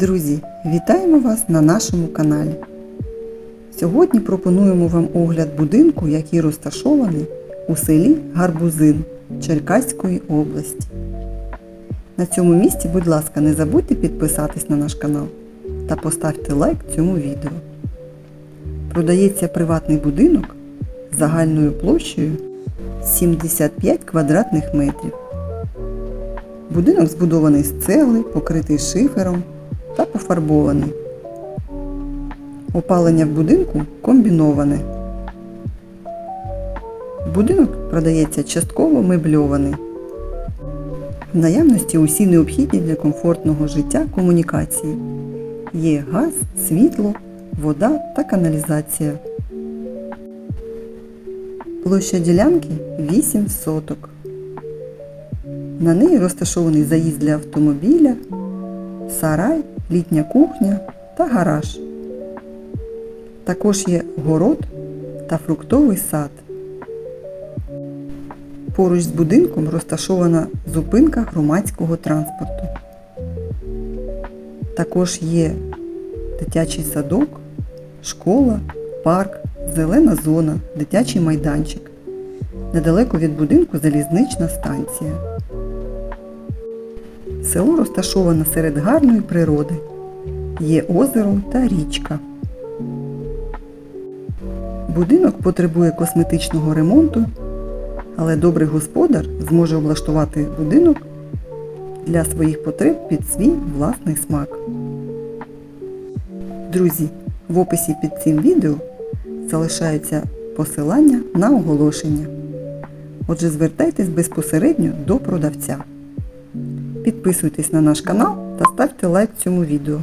Друзі, вітаємо вас на нашому каналі. Сьогодні пропонуємо вам огляд будинку, який розташований у селі Гарбузин Черкаської області. На цьому місці, будь ласка, не забудьте підписатись на наш канал та поставте лайк цьому відео. Продається приватний будинок загальною площею 75 квадратних метрів. Будинок збудований з цегли, покритий шифером та пофарбований. Опалення в будинку комбіноване. Будинок продається частково мебльований. В наявності усі необхідні для комфортного життя комунікації. Є газ, світло, вода та каналізація. Площа ділянки 8 соток. На неї розташований заїзд для автомобіля, сарай, літня кухня та гараж. Також є город та фруктовий сад. Поруч з будинком розташована зупинка громадського транспорту. Також є дитячий садок, школа, парк, зелена зона, дитячий майданчик. Недалеко від будинку залізнична станція. Село розташоване серед гарної природи. Є озеро та річка. Будинок потребує косметичного ремонту, але добрий господар зможе облаштувати будинок для своїх потреб під свій власний смак. Друзі, в описі під цим відео залишається посилання на оголошення. Отже, звертайтесь безпосередньо до продавця. Підписуйтесь на наш канал та ставте лайк цьому відео.